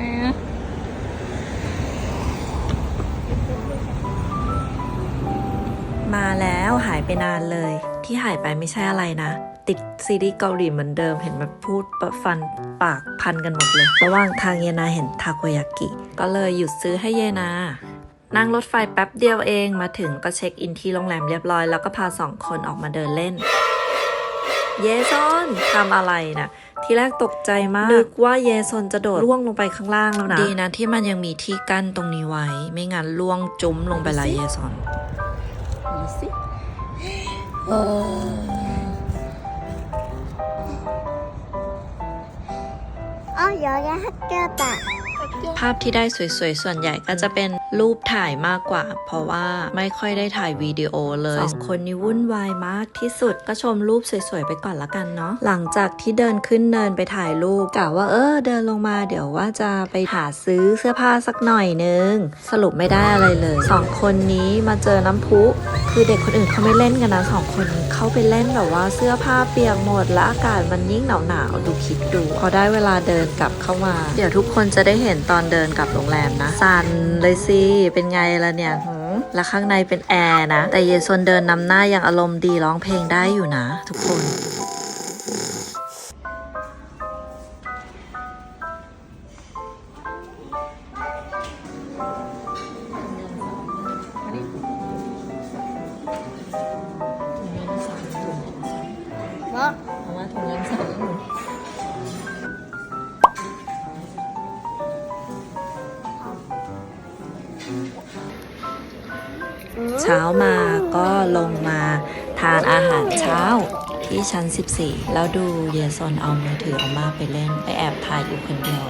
นะมาแล้วหายไปนานเลย ที่หายไปไม่ใช่อะไรนะ ติดซีรีส์เกาหลีเหมือนเดิมเห็นแบบพูดประฟันปากพันกันหมดเลย ระหว่างทางเยนาเห็นทาโกยากิ ก็เลยหยุดซื้อให้เยนานั่งรถไฟแป๊บเดียวเองมาถึงก็เช็คอินที่โรงแรมเรียบร้อยแล้วก็พาสองคนออกมาเดินเล่น เยซอนทำอะไรนะ ทีแรกตกใจมากนึกว่าเยซนจะโดดร่วงลงไปข้างล่างแล้วนะ ดีนะที่มันยังมีที่กั้นตรงนี้ไว้ ไม่งั้นล่วงจุ้มลงไปละเยซอนดูอ๋อเยยวะฮักเกอร์ปะ ภาพที่ได้สวยๆ ส่วนใหญ่ก็จะเป็นรูปถ่ายมากกว่า เพราะว่าไม่ค่อยได้ถ่ายวิดีโอเลยสองคนนี้วุ่นวายมากที่สุดก็ชมรูปสวยๆ ไปก่อนละกันเนาะหลังจากที่เดินขึ้นเนินไปถ่ายรูปกะว่าเออเดินลงมาเดี๋ยวว่าจะไปหาซื้อเสื้อผ้าสักหน่อยนึง สรุปไม่ได้อะไรเลยสองคนนี้มาเจอน้ำพุ คือเด็กคนอื่นเขาไม่เล่นกันนะสองคนนี้เข้าไปเล่นแบบว่าเสื้อผ้าเปียกหมดและอากาศมันยิ่งหนาวๆดูคิดดูพอได้เวลาเดินกลับเข้ามา เดี๋ยวทุกคนจะได้เห็นตอนเดินกลับโรงแรมนะสันเลยสิเป็นไงล่ะเนี่ยหืมและข้างในเป็นแอร์นะ แต่เยซนเดินนำหน้ายังอารมณ์ดีร้องเพลงได้อยู่นะ ทุกคน เช้ามาก็ลงมาทานอาหารเช้าที่ชั้น 14 แล้วดูเยซอนเอามือถือออกมาไปเล่นไปแอบถ่ายอยู่คนเดียว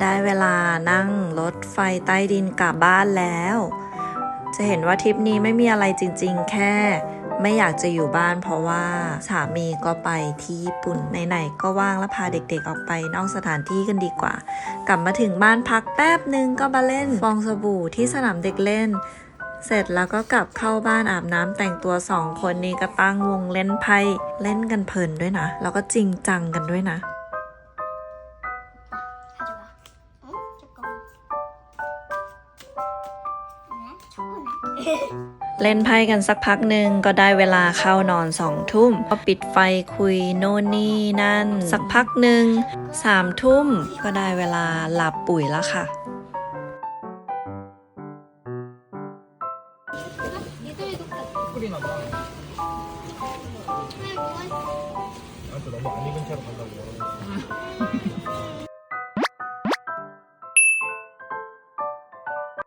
ได้เวลานั่งรถไฟใต้ดินกลับบ้านแล้ว จะเห็นว่าทริปนี้ไม่มีอะไรจริง ๆ แค่ ไม่อยากจะอยู่บ้านเพราะว่าสามีก็ไปที่ญี่ปุ่นไหนๆก็ว่างแล้วพาเด็กๆออกไปนอกสถานที่กันดีกว่า กลับมาถึงบ้านพักแป๊บหนึ่งก็มาเล่นฟองสบู่ที่สนามเด็กเล่น เสร็จแล้วก็กลับเข้าบ้านอาบน้ำแต่งตัวสองคนนี้ก็ตั้งวงเล่นไพ่เล่นกันเพลินด้วยนะ แล้วก็จริงจังกันด้วยนะ เล่นไพ่กันสักพักหนึ่งก็ได้เวลาเข้านอนสองทุ่มก็ปิดไฟคุยโน่นนี่นั่น สักพักหนึ่งสามทุ่มก็ได้เวลาหลับปุ๋ยแล้วค่ะ 끓이나 봐. 아, 또 너무 안 익은 채로 간다고.